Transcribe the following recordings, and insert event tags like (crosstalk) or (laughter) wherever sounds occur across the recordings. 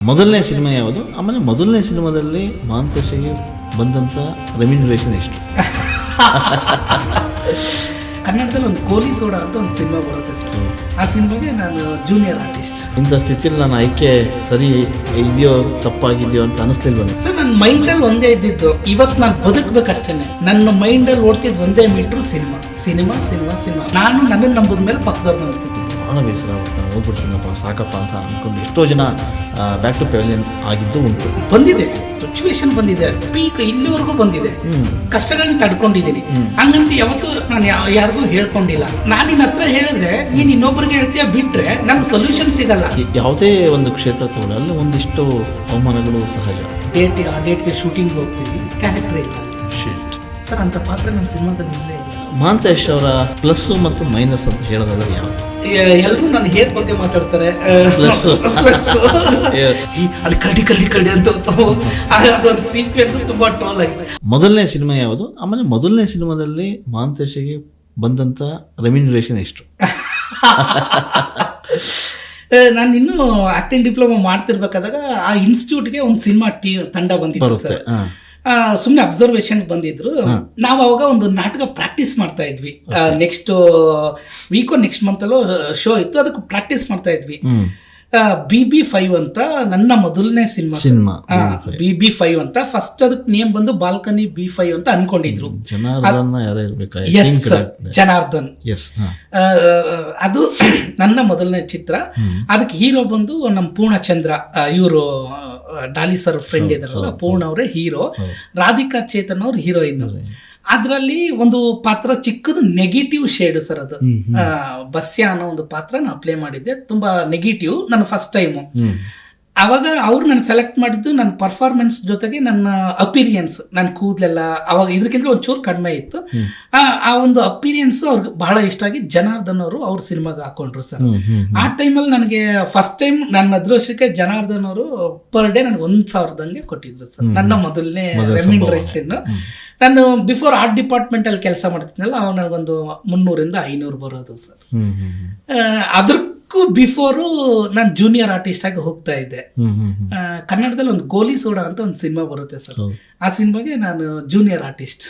ಮೊದಲನೇ ಸಿನಿಮಾ ಯಾವುದು? ಆಮೇಲೆ ಮೊದಲನೇ ಸಿನಿಮಾದಲ್ಲಿ ಮಾಂತೇಶಿಗೆ ಬಂದಂಥ ರೆಮ್ಯುನರೇಷನ್ ಎಷ್ಟು? (laughs) ಕನ್ನಡದಲ್ಲಿ ಒಂದು ಕೋಲಿ ಸೋಡ ಅಂತ ಒಂದು ಸಿನಿಮಾ ಬರುತ್ತೆ ಸರ್. ಆ ಸಿನಿಮಾಗೆ ನಾನು ಜೂನಿಯರ್ ಆರ್ಟಿಸ್ಟ್ ಇಂಥ ಸ್ಥಿತಿಯಲ್ಲಿ ನಾನು ಆಯ್ಕೆ ಸರಿ ಇದೆಯೋ ತಪ್ಪಾಗಿದೆಯೋ ಅಂತ ಅನಿಸ್ಲಿಲ್ವ ಸರ್ ನನ್ನ ಮೈಂಡಲ್ಲಿ ಒಂದೇ ಇದ್ದಿದ್ದು ಇವತ್ತು ನಾನು ಬದುಕಬೇಕಷ್ಟೇ ನನ್ನ ಮೈಂಡಲ್ಲಿ ಓಡ್ತಿದ್ದು ಒಂದೇ meter cinema. Cinema cinema cinema. ನಾನು ನನ್ನನ್ನು ನಂಬಿದ ಮೇಲೆ ಪಕ್ಕದವ್ರನ್ನ ನಂಬ್ತಿದ್ದೆ ಭಾಳ ಬೇಸರ ಆಗುತ್ತೆ ಹೋಗ್ಬಿಡ್ತೀನಪ್ಪ ಸಾಕಪ್ಪ ಅಂತ ಅಂದ್ಕೊಂಡು ಎಷ್ಟೋ ಜನ ಬ್ಯಾಕ್ ಟು ಪೆವಿಲಿಯನ್ ಆಗಿದ್ದು ಉಂಟು ಬಂದಿದೆ. ಸಿಚುವೇಶನ್ ಬಂದಿದೆ ಪೀಕ್ ಇಲ್ಲಿವರೆಗೂ ಬಂದಿದೆ. ಕಷ್ಟಗಳನ್ನ ತಡ್ಕೊಂಡಿದ್ದೀನಿ. ಹಂಗಂತ ಯಾವತ್ತೂ ನಾನು ಯಾರಿಗೂ ಹೇಳ್ಕೊಂಡಿಲ್ಲ. ನಾನು ನಿನ್ನ ಹತ್ರ ಹೇಳಿದ್ರೆ ನೀನು ಇನ್ನೊಬ್ರಿಗೆ ಹೇಳ್ತೀಯ ಬಿಟ್ರೆ ನನಗೆ ಸೊಲ್ಯೂಷನ್ ಸಿಗಲ್ಲ. ಯಾವುದೇ ಒಂದು ಕ್ಷೇತ್ರ ತಗೊಳ್ಳಿ ಅಲ್ಲಿ ಒಂದಿಷ್ಟು ಅವಮಾನಗಳು ಸಹಜ. ಡೇಟ್ ಆ ಡೇಟ್ಗೆ ಶೂಟಿಂಗ್ ಹೋಗ್ತೀವಿ. ಕ್ಯಾರೆಕ್ಟರ್ ಇಲ್ಲ. ಸರ್ ಅಂತ ಪಾತ್ರ ನಮ್ಮ ಸಿನಿಮಾದಲ್ಲಿ ಇಲ್ಲೇ ಅವರ ಪ್ಲಸ್ಸು ಮತ್ತು ಮೈನಸ್ ಅಂತ ಹೇಳೋದಾದ್ರೆ ಯಾವುದು? ಎಲ್ಲರೂ ನನ್ನ ಹೇರ್ ಬಗ್ಗೆ ಮಾತಾಡ್ತಾರೆ. ಅಲ್ಲಿ ಕಡಿ ಕಡಿ ಕಡಿ ಅಂತ ಅದೊಂದು ಸೀಕ್ವೆನ್ಸ್ ತುಂಬಾ ಟ್ರೋಲ್ ಆಗಿದೆ. ಮೊದಲನೇ ಸಿನಿಮಾ ಯಾವುದು? ಆಮೇಲೆ ಮೊದಲನೇ ಸಿನಿಮಾದಲ್ಲಿ ಮಾಂತೇಶಿಗೆ ಬಂದಂತ ರೆಮ್ಯುನರೇಷನ್ ಎಷ್ಟು? (laughs) ನಾನು ಇನ್ನೂ ಆಕ್ಟಿಂಗ್ ಡಿಪ್ಲೊಮಾ ಮಾಡ್ತಿರ್ಬೇಕಾದಾಗ ಆ ಇನ್ಸ್ಟಿಟ್ಯೂಟ್ಗೆ ಒಂದು ಸಿನಿಮಾ ಟೀ ತಂಡ ಬಂದಿತ್ತು ಸರ್ ಸುಮ್ಮನೆ ಅಬ್ಸರ್ವೇಷನ್ ಬಂದಿದ್ರು. ನಾವು ಅವಾಗ ಒಂದು ನಾಟಕ ಪ್ರಾಕ್ಟೀಸ್ ಮಾಡ್ತಾ ಇದ್ವಿ. ನೆಕ್ಸ್ಟ್ ವೀಕೋ ನೆಕ್ಸ್ಟ್ ಮಂತಲ್ಲೋ ಶೋ ಇತ್ತು. ಅದಕ್ಕೆ ಪ್ರಾಕ್ಟೀಸ್ ಮಾಡ್ತಾ ಇದ್ವಿ. ಬಿ ಬಿ ಫೈವ್ ಅಂತ ನನ್ನ ಮೊದಲನೇ cinema cinema. B B five ಅಂತ. ಫಸ್ಟ್ ಅದಕ್ಕೆ ನೇಮ್ ಬಂದು ಬಾಲ್ಕನಿ ಬಿ ಫೈವ್ ಅಂತ ಅನ್ಕೊಂಡಿದ್ರು. ಜನಾರ್ದನ ಅದು (clears throat) ನನ್ನ ಮೊದಲನೇ ಚಿತ್ರ. ಅದಕ್ಕೆ ಹೀರೋ ಬಂದು ನಮ್ಮ ಪೂರ್ಣಚಂದ್ರ ಇವರು ಡಾಲಿ ಸರ್ ಫ್ರೆಂಡ್ ಇದಾರಲ್ಲ ಪೂರ್ಣ ಅವರೇ ಹೀರೋ ರಾಧಿಕಾ ಚೇತನ್ ಅವ್ರ ಹೀರೋಯಿನ್ ಅದರಲ್ಲಿ ಒಂದು ಪಾತ್ರ ಚಿಕ್ಕದು ನೆಗೆಟಿವ್ ಶೇಡ್ ಸರ್ ಅದು. ಬಸ್ಯ ಅನ್ನೋ ಒಂದು ಪಾತ್ರ ನಾನು ಪ್ಲೇ ಮಾಡಿದ್ದೆ. ತುಂಬಾ ನೆಗೆಟಿವ್ ನನ್ನ ಫಸ್ಟ್ ಟೈಮು ಅವಾಗ ಅವ್ರು ನಾನು ಸೆಲೆಕ್ಟ್ ಮಾಡಿದ್ದು ನನ್ನ ಪರ್ಫಾರ್ಮೆನ್ಸ್ ಜೊತೆಗೆ ನನ್ನ ಅಪೀರಿಯನ್ಸ್ ನನ್ನ ಕೂದಲೆಲ್ಲ ಅವಾಗ ಇದಕ್ಕಿಂತ ಒಂಚೂರು ಕಡಿಮೆ ಇತ್ತು. ಆ ಒಂದು ಅಪೀರಿಯನ್ಸ್ ಅವ್ರಿಗೆ ಬಹಳ ಇಷ್ಟ ಆಗಿ ಜನಾರ್ದನ್ ಅವರು ಅವ್ರ ಸಿನಿಮಾಗೆ ಹಾಕೊಂಡ್ರು ಸರ್. ಆ ಟೈಮಲ್ಲಿ ನನಗೆ ಫಸ್ಟ್ ಟೈಮ್ ನನ್ನ ಅದೃಷ್ಟಕ್ಕೆ ಜನಾರ್ದನ್ ಅವರು ಪರ್ ಡೇ ನನಗೆ ಒಂದ್ ಸಾವಿರದಂಗೆ ಕೊಟ್ಟಿದ್ರು ಸರ್. ನನ್ನ ಮೊದಲನೇ ರೆಮ್ಯುನರೇಷನ್ ನಾನು ಬಿಫೋರ್ ಆರ್ಟ್ ಡಿಪಾರ್ಟ್ಮೆಂಟ್ ಅಲ್ಲಿ ಕೆಲಸ ಮಾಡ್ತಿದ್ನಲ್ಲ ಅವಾಗ ನನಗೊಂದು ಮುನ್ನೂರಿಂದ ಐನೂರು ಬರೋದು ಸರ್. ಹ್ಮ್ ಅದಕ್ಕೂ ಬಿಫೋರು ನಾನು ಜೂನಿಯರ್ ಆರ್ಟಿಸ್ಟ್ ಆಗಿ ಹೋಗ್ತಾ ಇದ್ದೆ. ಕನ್ನಡದಲ್ಲಿ ಒಂದು ಗೋಲಿ ಸೋಡಾ ಅಂತ ಒಂದು ಸಿನಿಮಾ ಬರುತ್ತೆ ಸರ್. ಆ ಸಿನಿಮಾಗೆ ನಾನು ಜೂನಿಯರ್ ಆರ್ಟಿಸ್ಟ್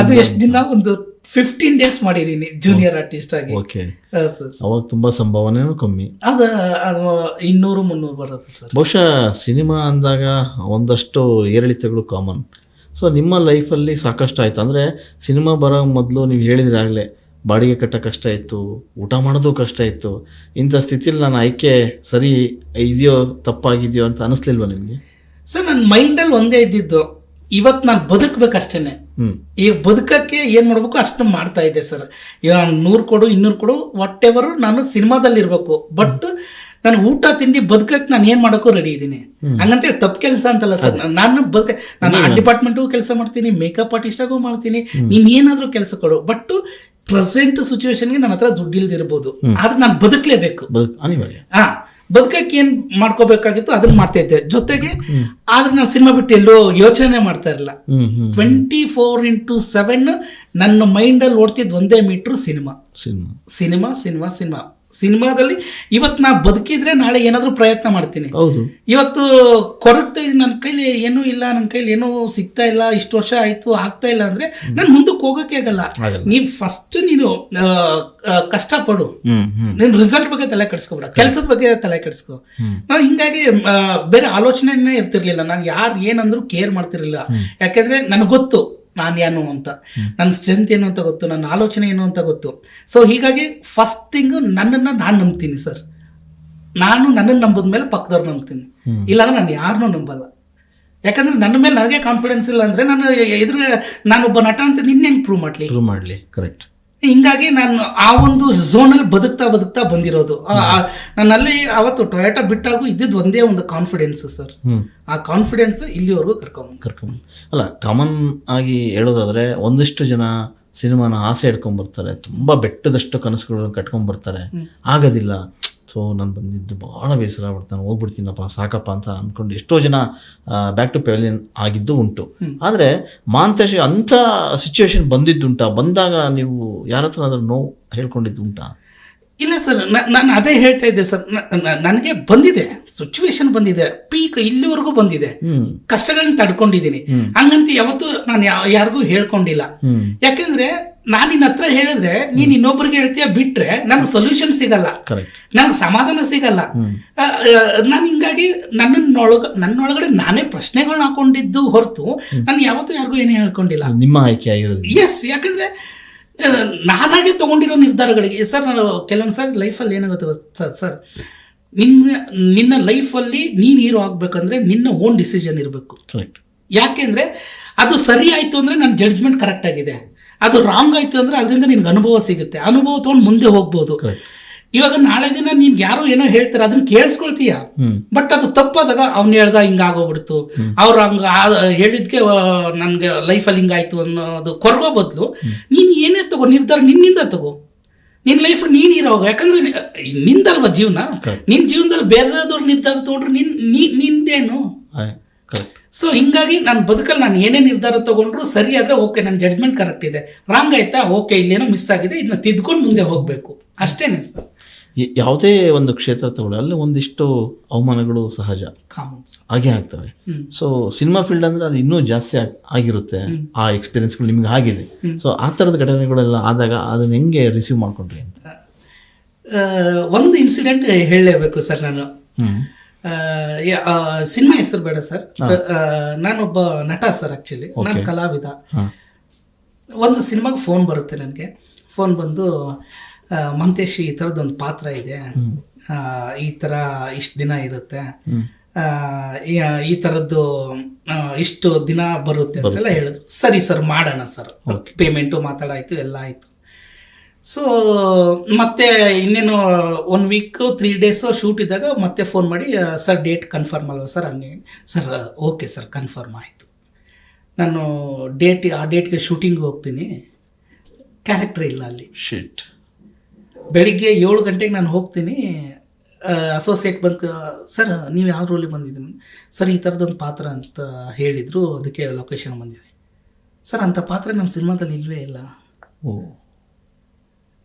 ಅದು ಎಷ್ಟು ದಿನ ಒಂದು ಫಿಫ್ಟೀನ್ ಡೇಸ್ ಮಾಡಿದ್ದೀನಿ ಜೂನಿಯರ್ ಆರ್ಟಿಸ್ಟ್ ಆಗಿ. ಓಕೆ ಆ, ಸರ್. ಅವಾಗ ತುಂಬಾ ಸಂಭಾವನೆ ಕಮ್ಮಿ. ಅದು ಅದು ಇನ್ನೂರು ಮುನ್ನೂರು ಬರುತ್ತೆ ಸರ್. ಬಹುಶಃ ಸಿನಿಮಾ ಅಂದಾಗ ಒಂದಷ್ಟು ಏರಿಳಿತಗಳು ಕಾಮನ್ ಸೊ ನಿಮ್ಮ ಲೈಫಲ್ಲಿ ಸಾಕಷ್ಟು ಆಯಿತು ಅಂದರೆ ಸಿನಿಮಾ ಬರೋ ಮೊದಲು ನೀವು ಹೇಳಿದ್ರೆ ಆಗಲೇ ಬಾಡಿಗೆ ಕಟ್ಟ ಕಷ್ಟ ಇತ್ತು ಊಟ ಮಾಡೋದು ಕಷ್ಟ ಇತ್ತು. ಇಂಥ ಸ್ಥಿತಿಲಿ ನಾನು ಆಯ್ಕೆ ಸರಿ ಇದೆಯೋ ತಪ್ಪಾಗಿದೆಯೋ ಅಂತ ಅನಿಸ್ಲಿಲ್ವ ನಿಮಗೆ? ಸರ್ ನನ್ನ ಮೈಂಡಲ್ಲಿ ಒಂದೇ ಇದ್ದಿದ್ದು ಇವತ್ತು ನಾನು ಬದುಕಬೇಕಷ್ಟೇ ಈಗ ಬದುಕಕ್ಕೆ ಏನು ಮಾಡಬೇಕು ಅಷ್ಟು ಮಾಡ್ತಾ ಇದ್ದೆ ಸರ್. ಈಗ ನಾನು ನೂರು ಕೊಡು ಇನ್ನೂರು ಕೊಡು ವಾಟ್ ಎವರ್ ನಾನು ಸಿನಿಮಾದಲ್ಲಿ ಇರಬೇಕು ಬಟ್ ನಾನು ಊಟ ತಿಂಡಿ ಬದುಕಕ್ಕೆ ನಾನು ಏನು ಮಾಡೋಕ್ಕೂ ರೆಡಿ ಇದ್ದೀನಿ. ಹಂಗಂತೇಳಿ ತಪ್ಪು ಕೆಲಸ ಅಂತಲ್ಲ ಸರ್. ನಾನು ಬದುಕ ನಾನು ಡಿಪಾರ್ಟ್ಮೆಂಟ್ಗೂ ಕೆಲಸ ಮಾಡ್ತೀನಿ ಮೇಕಪ್ ಆರ್ಟಿಸ್ಟಾಗೂ ಮಾಡ್ತೀನಿ. ನೀನು ಏನಾದರೂ ಕೆಲಸ ಕೊಡು. ಬಟ್ ಪ್ರೆಸೆಂಟ್ ಸಿಚುವೇಶನ್ಗೆ ನನ್ನ ಹತ್ರ ದುಡ್ಡು ಇಲ್ದಿರ್ಬೋದು ಆದ್ರೆ ನಾನು ಬದುಕಲೇಬೇಕು. ಹಾ ಬದುಕಕ್ಕೆ ಏನ್ ಮಾಡ್ಕೋಬೇಕಾಗಿತ್ತು ಅದನ್ನ ಮಾಡ್ತಾ ಇದ್ದೆ. ಜೊತೆಗೆ ಆದ್ರೆ ನಾನು ಸಿನಿಮಾ ಬಿಟ್ಟು ಎಲ್ಲೋ ಯೋಚನೆ ಮಾಡ್ತಾ ಇರಲಿಲ್ಲ ಟ್ವೆಂಟಿ ಫೋರ್ ಇಂಟು ಸೆವೆನ್ ನನ್ನ ಮೈಂಡಲ್ಲಿ ಓಡ್ತಿದ್ದು ಒಂದೇ meter cinema. Cinema. Cinema cinema cinema. ಸಿನಿಮಾದಲ್ಲಿ ಇವತ್ತು ನಾ ಬದುಕಿದ್ರೆ ನಾಳೆ ಏನಾದರೂ ಪ್ರಯತ್ನ ಮಾಡ್ತೀನಿ. ಹೌದು. ಇವತ್ತು ಕೊರಗ್ತಾ ನನ್ನ ಕೈಲಿ ಏನೂ ಇಲ್ಲ ನನ್ನ ಕೈಲಿ ಏನೂ ಸಿಗ್ತಾ ಇಲ್ಲ ಇಷ್ಟು ವರ್ಷ ಆಯ್ತು ಆಗ್ತಾ ಇಲ್ಲ ಅಂದ್ರೆ ನಾನು ಮುಂದಕ್ಕೆ ಹೋಗಕ್ಕೆ ಆಗಲ್ಲ. ನೀವ್ ಫಸ್ಟ್ ನೀನು ಕಷ್ಟಪಡು. ನೀನು ರಿಸಲ್ಟ್ ಬಗ್ಗೆ ತಲೆ ಕೆಡಿಸ್ಕೊಬೇಡ. ಕೆಲಸದ ಬಗ್ಗೆ ತಲೆ ಕೆಡಿಸ್ಕೊ. ನಾನು ಹಿಂಗಾಗಿ ಬೇರೆ ಆಲೋಚನೆನೇ ಇರ್ತಿರ್ಲಿಲ್ಲ. ನಾನು ಯಾರು ಏನಂದ್ರು ಕೇರ್ ಮಾಡ್ತಿರ್ಲಿಲ್ಲ. ಯಾಕೆಂದ್ರೆ ನನಗೆ ಗೊತ್ತು ನಾನು ಏನು ಅಂತ. ನನ್ನ ಸ್ಟ್ರೆಂತ್ ಏನು ಅಂತ ಗೊತ್ತು ನನ್ನ ಆಲೋಚನೆ ಏನು ಅಂತ ಗೊತ್ತು. ಸೊ ಹೀಗಾಗಿ ಫಸ್ಟ್ ಥಿಂಗ್ ನನ್ನನ್ನು ನಾನು ನಂಬ್ತೀನಿ ಸರ್ ನಾನು ನನ್ನನ್ನು ನಂಬಿದ ಮೇಲೆ ಪಕ್ಕದವ್ರು ನಂಬ್ತೀನಿ. ಇಲ್ಲಾಂದ್ರೆ ನಾನು ಯಾರನ್ನೂ ನಂಬಲ್ಲ. ಯಾಕಂದ್ರೆ ನನ್ನ ಮೇಲೆ ನನಗೆ ಕಾನ್ಫಿಡೆನ್ಸ್ ಇಲ್ಲ ಅಂದ್ರೆ ನಾನು ಎದುರು ನಾನೊಬ್ಬ ನಟ ಅಂತ ನಿನ್ನೆ ಹೆಂಗೆ ಪ್ರೂವ್ ಮಾಡಲಿ? ಪ್ರೂವ್ ಮಾಡಲಿ ಕರೆಕ್ಟ್ ಹಿಂಗಾಗಿ ನಾನು ಆ ಒಂದು ಝೋನಲ್ಲಿ ಬದುಕ್ತಾ ಬದುಕ್ತಾ ಬಂದಿರೋದು. ನನ್ನಲ್ಲಿ ಅವತ್ತು ಟೊಯೋಟಾ ಬಿಟ್ಟಾಗೂ ಇದ್ದಿದ್ದು ಒಂದೇ ಒಂದು ಕಾನ್ಫಿಡೆನ್ಸ್ ಸರ್. ಆ ಕಾನ್ಫಿಡೆನ್ಸ್ ಇಲ್ಲಿವರೆಗೂ ಕರ್ಕೊಂಡ್ ಕರ್ಕೊಂಡ್ ಅಲ್ಲ ಕಾಮನ್ ಆಗಿ ಹೇಳೋದಾದ್ರೆ ಒಂದಿಷ್ಟು ಜನ ಸಿನಿಮಾನ ಆಸೆ ಇಟ್ಕೊಂಡ್ಬರ್ತಾರೆ ತುಂಬ ಬೆಟ್ಟದಷ್ಟು ಕನಸುಗಳನ್ನ ಕಟ್ಕೊಂಡ್ಬರ್ತಾರೆ ಆಗೋದಿಲ್ಲ. ಸೊ ನಾನು ಬಂದಿದ್ದು ಭಾಳ ಬೇಸರ ಆಗ್ಬಿಡ್ತಾನೆ ಹೋಗ್ಬಿಡ್ತೀನಪ್ಪ ಸಾಕಪ್ಪ ಅಂತ ಅಂದ್ಕೊಂಡು ಎಷ್ಟೋ ಜನ ಬ್ಯಾಕ್ ಟು ಪೆವಿಲಿಯನ್ ಆಗಿದ್ದು ಉಂಟು. ಆದರೆ ಮಾಂತೇಶ್ ಅಂಥ ಸಿಚುವೇಶನ್ ಬಂದಿದ್ದುಂಟಾ? ಬಂದಾಗ ನೀವು ಯಾರ ಹತ್ರ ನೋವು ಹೇಳ್ಕೊಂಡಿದ್ದು ಉಂಟಾ ಇಲ್ಲ ಸರ್ ನಾನು ಅದೇ ಹೇಳ್ತಾ ಇದ್ದೆ ಸರ್ ನನಗೆ ಬಂದಿದೆ ಸಿಚುವೇಶನ್ ಬಂದಿದೆ ಪೀಕ್ ಇಲ್ಲಿವರೆಗೂ ಬಂದಿದೆ ಕಷ್ಟಗಳನ್ನ ತಡ್ಕೊಂಡಿದ್ದೀನಿ. ಹಂಗಂತ ಯಾವತ್ತು ನಾನು ಯಾರಿಗೂ ಹೇಳ್ಕೊಂಡಿಲ್ಲ. ಯಾಕೆಂದ್ರೆ ನಾನು ನಿನ್ನ ಹತ್ರ ಹೇಳಿದ್ರೆ ನೀನ್ ಇನ್ನೊಬ್ರಿಗೆ ಹೇಳ್ತೀಯ ಬಿಟ್ರೆ ನನಗೆ ಸೊಲ್ಯೂಷನ್ ಸಿಗಲ್ಲ. ನನಗೆ ಸಮಾಧಾನ ಸಿಗಲ್ಲ. ನಾನು ಹಿಂಗಾಗಿ ನನ್ನೊಳಗ ನನ್ನೊಳಗಡೆ ನಾನೇ ಪ್ರಶ್ನೆಗಳನ್ನ ಹಾಕೊಂಡಿದ್ದು ಹೊರತು ನಾನು ಯಾವತ್ತೂ ಯಾರಿಗೂ ಏನೇ ಹೇಳ್ಕೊಂಡಿಲ್ಲ. ನಿಮ್ಮ ಆಯ್ಕೆ ಆಗಿರೋದು ಎಸ್ ಯಾಕಂದ್ರೆ ನಾನಾಗೆ ತಗೊಂಡಿರೋ ನಿರ್ಧಾರಗಳಿಗೆ ಸರ್ ನಾನು ಕೆಲವೊಂದು ಸರಿ ಲೈಫಲ್ಲಿ ಏನಾಗುತ್ತೆ ಸರ್ ಸರ್? ನಿನ್ನ ನಿನ್ನ ಲೈಫಲ್ಲಿ ನೀನು ಹೀರೋ ಆಗಬೇಕಂದ್ರೆ ನಿನ್ನ ಓನ್ ಡಿಸಿಷನ್ ಇರಬೇಕು. ಕರೆಕ್ಟ್ ಯಾಕೆಂದರೆ ಅದು ಸರಿ ಆಯಿತು ಅಂದರೆ ನನ್ನ ಜಡ್ಜ್ಮೆಂಟ್ ಕರೆಕ್ಟ್ ಆಗಿದೆ. ಅದು ರಾಂಗ್ ಆಯಿತು ಅಂದರೆ ಅದರಿಂದ ನಿನಗೆ ಅನುಭವ ಸಿಗುತ್ತೆ. ಅನುಭವ ತೊಗೊಂಡು ಮುಂದೆ ಹೋಗ್ಬೋದು. ಇವಾಗ ನಾಳೆ ದಿನ ನೀನ್ ಯಾರು ಏನೋ ಹೇಳ್ತಾರೆ ಅದನ್ನ ಕೇಳಿಸ್ಕೊಳ್ತೀಯ. ಬಟ್ ಅದು ತಪ್ಪಾದಾಗ ಅವ್ನು ಹೇಳ್ದ ಹಿಂಗ ಆಗೋಗ್ಬಿಡ್ತು. ಅವ್ರು ಹಂಗ ಹೇಳಿದ್ಕೆ ನನ್ಗೆ ಲೈಫಲ್ಲಿ ಹಿಂಗಾಯ್ತು ಅನ್ನೋದು ಕೊರಗೋ ಬದಲು. ನೀನ್ ಏನೇ ತಗೋ ನಿರ್ಧಾರ ನಿನ್ನಿಂದ ತಗೋ. ನಿನ್ ಲೈಫ್ ನೀನ್ ಇರೋ ಯಾಕಂದ್ರೆ ನಿಂದಲ್ವ ಜೀವನ. ನಿನ್ ಜೀವನದಲ್ಲಿ ಬೇರೆದವ್ರ ನಿರ್ಧಾರ ತಗೊಂಡ್ರೆ ನಿನ್ ನಿಂದೇನು? ಸೊ ಹಿಂಗಾಗಿ ನಾನು ಬದುಕಲ್ಲಿ ನಾನು ಏನೇ ನಿರ್ಧಾರ ತಗೊಂಡ್ರು ಸರಿ ಆದ್ರೆ ಓಕೆ ನನ್ನ ಜಡ್ಜ್ಮೆಂಟ್ ಕರೆಕ್ಟ್ ಇದೆ. ರಾಂಗ್ ಆಯ್ತಾ? ಓಕೆ ಇಲ್ಲೇನೋ ಮಿಸ್ ಆಗಿದೆ ಇದನ್ನ ತಿದ್ಕೊಂಡು ಮುಂದೆ ಹೋಗ್ಬೇಕು. ಅಷ್ಟೇನೆ ಸರ್. ಯಾವುದೇ ಒಂದು ಕ್ಷೇತ್ರ ತಗೊಳ್ಳಿ ಅಲ್ಲಿ ಒಂದಿಷ್ಟು ಅವಮಾನಗಳು ಸಹಜ. ಕಾಮನ್ಸ್ ಹಾಗೆ ಆಗ್ತವೆ. ಸೊ ಸಿನಿಮಾ ಫೀಲ್ಡ್ ಅಂದ್ರೆ ಅದು ಇನ್ನೂ ಜಾಸ್ತಿ ಆಗ್- ಆಗಿರುತ್ತೆ. ಆ ಎಕ್ಸ್ಪೀರಿಯನ್ಸ್ಗಳು ನಿಮ್ಗೆ ಆಗಿದೆ. ಸೊ ಆ ಥರದ ಘಟನೆಗಳೆಲ್ಲ ಆದಾಗ ಅದನ್ನ ಹೆಂಗೆ ರಿಸೀವ್ ಮಾಡ್ಕೊಂಡ್ರಿ ಅಂತ? ಒಂದು ಇನ್ಸಿಡೆಂಟ್ ಹೇಳಲೇಬೇಕು ಸರ್ ನಾನು. ಸಿನಿಮಾ ಹೆಸರು ಬೇಡ ಸರ್. ನಾನೊಬ್ಬ ನಟ ಸರ್ ಆಕ್ಚುಲಿ ನಾನು ಕಲಾವಿದ. ಒಂದು ಸಿನಿಮಾಗೆ ಫೋನ್ ಬರುತ್ತೆ ನನಗೆ. ಫೋನ್ ಬಂದು ಮಂತೇಶ್ ಈ ಥರದ್ದೊಂದು ಪಾತ್ರ ಇದೆ. ಈ ಥರ ಇಷ್ಟು ದಿನ ಇರುತ್ತೆ. ಈ- ಈ ಥರದ್ದು ಇಷ್ಟು ದಿನ ಬರುತ್ತೆ ಅಂತೆಲ್ಲ ಹೇಳಿದ್ರು. ಸರಿ ಸರ್ ಮಾಡೋಣ ಸರ್. ಪೇಮೆಂಟು ಮಾತಾಡಾಯಿತು ಎಲ್ಲ ಆಯಿತು. ಸೊ ಮತ್ತೆ ಇನ್ನೇನು one week three days shoot ಇದ್ದಾಗ ಮತ್ತೆ ಫೋನ್ ಮಾಡಿ ಸರ್ ಡೇಟ್ ಕನ್ಫರ್ಮ್ ಅಲ್ವಾ ಸರ್ ಹಂಗೆ ಸರ್ ಓಕೆ ಸರ್ ಕನ್ಫರ್ಮ್ ಆಯಿತು. ನಾನು ಡೇಟ್ ಆ ಡೇಟ್ಗೆ ಶೂಟಿಂಗ್ ಹೋಗ್ತೀನಿ. ಕ್ಯಾರೆಕ್ಟರ್ ಇಲ್ಲ ಅಲ್ಲಿ. ಶಿಟ್ ಬೆಳಿಗ್ಗೆ ಏಳು ಗಂಟೆಗೆ ನಾನು ಹೋಗ್ತೀನಿ. ಅಸೋಸಿಯೇಟ್ ಬಂದು ಸರ್ ನೀವು ಯಾವ ರೋಲಿಗೆ ಬಂದಿದ್ದೀನಿ ಸರ್ ಈ ಥರದೊಂದು ಪಾತ್ರ ಅಂತ ಹೇಳಿದರು. ಅದಕ್ಕೆ ಲೊಕೇಶನ್ ಬಂದಿದೆ. ಸರ್ ಅಂಥ ಪಾತ್ರ ನಮ್ಮ ಸಿನಿಮಾದಲ್ಲಿ ಇಲ್ಲವೇ ಇಲ್ಲ. ಓ.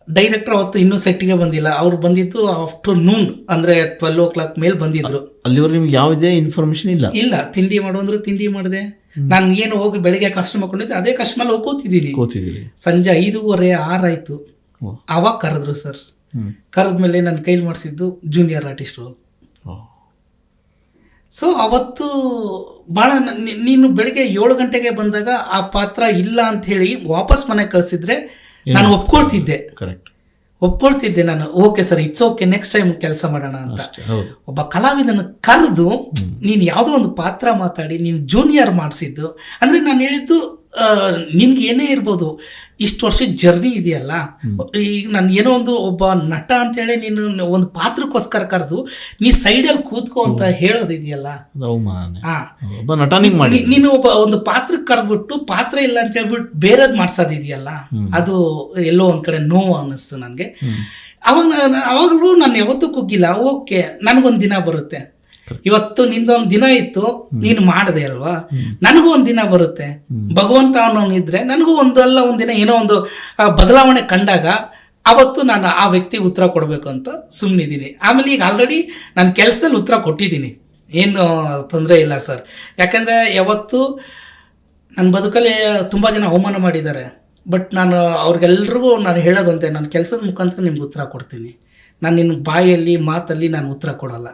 ಡೈರೆಕ್ಟರ್ ಅವತ್ತು ಇನ್ನೂ ಸೆಟ್ಟಿಗೆ ಬಂದಿಲ್ಲ. ಅವ್ರು ಬಂದಿದ್ದು ಆಫ್ಟರ್ ನೂನ್ ಅಂದರೆ ಟ್ವೆಲ್ ಓ ಕ್ಲಾಕ್ ಮೇಲೆ ಬಂದಿದ್ರು. ಅಲ್ಲಿವರೆಗೆ ನಿಮ್ಗೆ ಯಾವುದೇ ಇನ್ಫಾರ್ಮೇಶನ್ ಇಲ್ಲ? ಇಲ್ಲ. ತಿಂಡಿ ಮಾಡು ಅಂದ್ರೆ ತಿಂಡಿ ಮಾಡಿದೆ. ನಾನು ಏನು ಹೋಗಿ ಬೆಳಿಗ್ಗೆ ಕಷ್ಟ ಮಾಡ್ಕೊಂಡಿದ್ದೆ ಅದೇ ಕಸ್ಟಮಲ್ಲಿ ಹೋಗಿ ಕೂತಿದ್ದೀನಿ. ಸಂಜೆ ಐದೂವರೆ ಆರಾಯಿತು ಆವಾಗ ಕರೆದ್ರು ಸರ್. ಕರೆದ ಕರೆದ್ಮೇಲೆ ನನ್ನ ಕೈಲಿ ಮಾಡಿಸಿದ್ದು ಜೂನಿಯರ್ ಆರ್ಟಿಸ್ಟ್ ರೋಲ್ ಸೊ ಅವತ್ತು ಭಾಳ ನೀನು ಬೆಳಿಗ್ಗೆ ಏಳು ಗಂಟೆಗೆ ಬಂದಾಗ ಆ ಪಾತ್ರ ಇಲ್ಲ ಅಂತ ಹೇಳಿ ವಾಪಸ್ ಮನೆ ಕಳಿಸಿದ್ರೆ ನಾನು ಒಪ್ಕೊಳ್ತಿದ್ದೆ. ಕರೆಕ್ಟ್ ಒಪ್ಕೊಳ್ತಿದ್ದೆ ನಾನು okay sir it's okay next time ಕೆಲಸ ಮಾಡೋಣ ಅಂತ. ಒಬ್ಬ ಕಲಾವಿದನ ಕರೆದು ನೀನು ಯಾವುದೋ ಒಂದು ಪಾತ್ರ ಮಾತಾಡಿ ನೀನು ಜೂನಿಯರ್ ಮಾಡಿಸಿದ್ದು. ಅಂದರೆ ನಾನು ಹೇಳಿದ್ದು ನಿನ್ಗೆ ಏನೇ ಇರ್ಬೋದು ಇಷ್ಟು ವರ್ಷದ ಜರ್ನಿ ಇದೆಯಲ್ಲ ಈಗ ನಾನು ಏನೋ ಒಂದು ಒಬ್ಬ ನಟ ಅಂತೇಳಿ ನೀನು ಒಂದು ಪಾತ್ರಕ್ಕೋಸ್ಕರ ಕರೆದು ನೀ ಸೈಡಲ್ಲಿ ಕೂತ್ಕೋ ಅಂತ ಹೇಳೋದಿದೆಯಲ್ಲ ಇದೆಯಲ್ಲ? ನೀನು ಒಬ್ಬ ಒಂದು ಪಾತ್ರಕ್ಕೆ ಕರೆದ್ಬಿಟ್ಟು ಪಾತ್ರ ಇಲ್ಲ ಅಂತ ಹೇಳ್ಬಿಟ್ಟು ಬೇರೆದ್ ಮಾಡ್ಸೋದಿದೆಯಲ್ಲ ಅದು ಎಲ್ಲೋ ಒಂದ್ ಕಡೆ ನೋವು ಅನ್ನಿಸ್ತು ನನಗೆ. ಅವಾಗ ಅವಾಗಲೂ ನಾನು ಯಾವತ್ತೂ ಕುಗ್ಗಿಲ್ಲ ಓಕೆ ನನಗೊಂದು ದಿನ ಬರುತ್ತೆ. ಇವತ್ತು ನಿಂದೊಂದು ದಿನ ಇತ್ತು ನೀನು ಮಾಡಿದೆ ಅಲ್ವಾ? ನನಗೂ ಒಂದು ದಿನ ಬರುತ್ತೆ. ಭಗವಂತ ಅವನಿದ್ರೆ ನನಗೂ ಒಂದಲ್ಲ ಒಂದಿನ ಏನೋ ಒಂದು ಬದಲಾವಣೆ ಕಂಡಾಗ ಅವತ್ತು ನಾನು ಆ ವ್ಯಕ್ತಿಗೆ ಉತ್ತರ ಕೊಡಬೇಕು ಅಂತ ಸುಮ್ಮನಿದ್ದೀನಿ ಆಮೇಲೆ ಈಗ ಆಲ್ರೆಡಿ ನಾನು ಕೆಲಸದಲ್ಲಿ ಉತ್ತರ ಕೊಟ್ಟಿದ್ದೀನಿ. ಏನು ತೊಂದರೆ ಇಲ್ಲ ಸರ್. ಯಾಕಂದರೆ ಯಾವತ್ತು ನನ್ನ ಬದುಕಲ್ಲಿ ತುಂಬ ಜನ ಅವಮಾನ ಮಾಡಿದ್ದಾರೆ. ಬಟ್ ನಾನು ಅವ್ರಿಗೆಲ್ರಿಗೂ ನಾನು ಹೇಳೋದಂತೆ ನನ್ನ ಕೆಲಸದ ಮುಖಾಂತರ ನಿಮ್ಗೆ ಉತ್ತರ ಕೊಡ್ತೀನಿ. ನಾನು ನಿನ್ನ ಬಾಯಲ್ಲಿ ಮಾತಲ್ಲಿ ನಾನು ಉತ್ತರ ಕೊಡಲ್ಲ.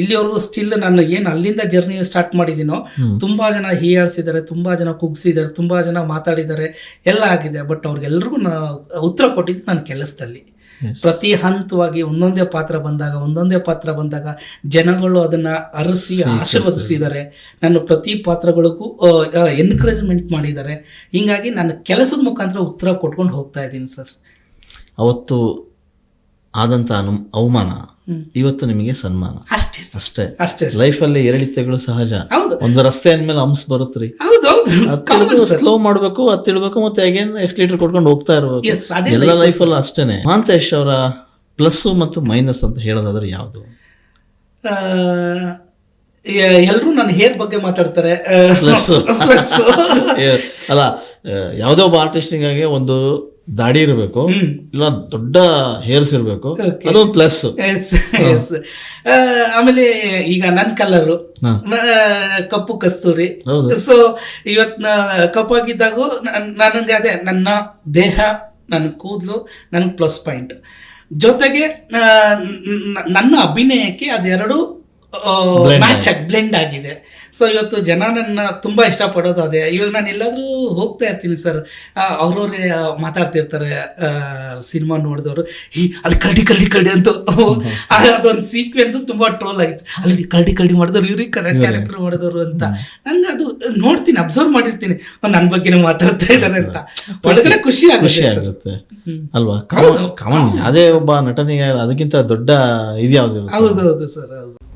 ಇಲ್ಲಿವರೆಗೂ ಸ್ಟಿಲ್ ನಾನು ಏನು ಅಲ್ಲಿಂದ ಜರ್ನಿ ಸ್ಟಾರ್ಟ್ ಮಾಡಿದ್ದೀನೋ ತುಂಬ ಜನ ಹೀಯಾಳಿಸಿದ್ದಾರೆ ತುಂಬ ಜನ ಕುಗ್ಸಿದ್ದಾರೆ ತುಂಬ ಜನ ಮಾತಾಡಿದ್ದಾರೆ ಎಲ್ಲ ಆಗಿದೆ. ಬಟ್ ಅವ್ರಿಗೆಲ್ರಿಗೂ ನಾನು ಉತ್ತರ ಕೊಟ್ಟಿದ್ದು ನನ್ನ ಕೆಲಸದಲ್ಲಿ. ಪ್ರತಿ ಹಂತವಾಗಿ ಒಂದೊಂದೇ ಪಾತ್ರ ಬಂದಾಗ ಒಂದೊಂದೇ ಪಾತ್ರ ಬಂದಾಗ ಜನಗಳು ಅದನ್ನ ಅರಸಿ ಆಶೀರ್ವದಿಸಿದ್ದಾರೆ. ನನ್ನ ಪ್ರತಿ ಪಾತ್ರಗಳಿಗೂ ಎನ್ಕರೇಜ್ಮೆಂಟ್ ಮಾಡಿದ್ದಾರೆ. ಹಿಂಗಾಗಿ ನನ್ನ ಕೆಲಸದ ಮುಖಾಂತರ ಉತ್ತರ ಕೊಟ್ಕೊಂಡು ಹೋಗ್ತಾ ಇದ್ದೀನಿ ಸರ್ ಅವತ್ತು ಆದಂತ ಅನು ಅವಮಾನ ಇವತ್ತು ನಿಮಗೆ ಸನ್ಮಾನ. ಅಷ್ಟೇ. ಅಷ್ಟೇ ಲೈಫ್ ಅಲ್ಲಿ ಏರಿಳಿತಗಳು ಸಹಜ. ಹೌದು. ಒಂದು ರಸ್ತೆ ಅಂದ್ಮೇಲೆ ಅಂಶ ಬರುತ್ತ್ರಿ ಹೌದು ಹೌದು. ಸ್ಲೋ ಮಾಡ್ಬೇಕು ಹತ್ತಿಡ್ಬೇಕು ಮತ್ತೆ ಅಗೇನ್ ಎಷ್ಟು ಲೀಟರ್ ಕೊಡ್ಕೊಂಡು ಹೋಗ್ತಾ ಇರ್ಬೇಕು. ಎಲ್ಲ ಲೈಫ್ ಲೈಫಲ್ಲಿ ಅಷ್ಟೇನೆ. ಮಹಾಂತೇಶ್ ಅವರ ಪ್ಲಸ್ ಮತ್ತು ಮೈನಸ್ ಅಂತ ಹೇಳೋದಾದ್ರೆ ಯಾವುದು? ಎಲ್ಲರೂ ನನ್ನ ಹೇರ್ ಬಗ್ಗೆ ಮಾತಾಡ್ತಾರೆ. (laughs) (laughs) ಅಲ್ಲ ಯಾವುದೇ ಒಬ್ಬ ಆಗಿ ಒಂದು ದಾಡಿ ಇರಬೇಕು ಇಲ್ಲ ದೊಡ್ಡ ಹೇರ್ಸ್ ಇರಬೇಕು ಅದು ಪ್ಲಸ್. ಆಮೇಲೆ ಈಗ ನನ್ನ ಕಲರು ಕಪ್ಪು ಕಸ್ತೂರಿ. ಸೊ ಇವತ್ ಕಪ್ಪಾಗಿದ್ದಾಗೂ ನನಗೆ ಅದೇ ನನ್ನ ದೇಹ ನನ್ನ ಕೂದಲು ನನ್ನ ಪ್ಲಸ್ ಪಾಯಿಂಟ್ ಜೊತೆಗೆ ನನ್ನ ಅಭಿನಯಕ್ಕೆ ಅದೆರಡು ಮ್ಯಾಚ್ ಆಗಿ ಬ್ಲೆಂಡ್ ಆಗಿದೆ. ಸೊ ಇವತ್ತು ಜನ ನನ್ನ ತುಂಬಾ ಇಷ್ಟಪಡೋದು ಅದೇ. ಇವಾಗ ನಾನು ಎಲ್ಲಾದ್ರೂ ಹೋಗ್ತಾ ಇರ್ತೀನಿ ಸರ್ ಅವ್ರವ್ರೇ ಮಾತಾಡ್ತಿರ್ತಾರೆ ಸಿನಿಮಾ ನೋಡಿದವರು. ಈ ಅಲ್ಲಿ ಕರಡಿ ಕರಡಿ ಕರಡಿ ಅಂತ. ಅದೊಂದು ಸೀಕ್ವೆನ್ಸ್ ತುಂಬಾ ಟ್ರೋಲ್ ಆಗಿತ್ತು ಅಲ್ಲಿ ಕರಡಿ ಕರಡಿ ಮಾಡಿದವ್ರು ಇವ್ರಿಗೆ ಕರೆಕ್ಟ್ ಕ್ಯಾರೆಕ್ಟರ್ ಮಾಡಿದವರು ಅಂತ. ನಂಗೆ ಅದು ನೋಡ್ತೀನಿ ಅಬ್ಸರ್ವ್ ಮಾಡಿರ್ತೀನಿ. ನನ್ನ ಬಗ್ಗೆನೇ ಮಾತಾಡ್ತಾ ಇದ್ದಾರೆ ಅಂತ. ಒಳಗಡೆ ಖುಷಿ ಖುಷಿ ಆಗುತ್ತೆ. ಅಲ್ವಾ? ಕಾಮನ್ ಕಾಮನ್ ಅದೇ ಒಬ್ಬ ನಟನಿಗೆ ಅದಕ್ಕಿಂತ ದೊಡ್ಡ ಇದ್ಯಾವ್ದು ಹೌದು ಹೌದು ಸರ್ ಹೌದು.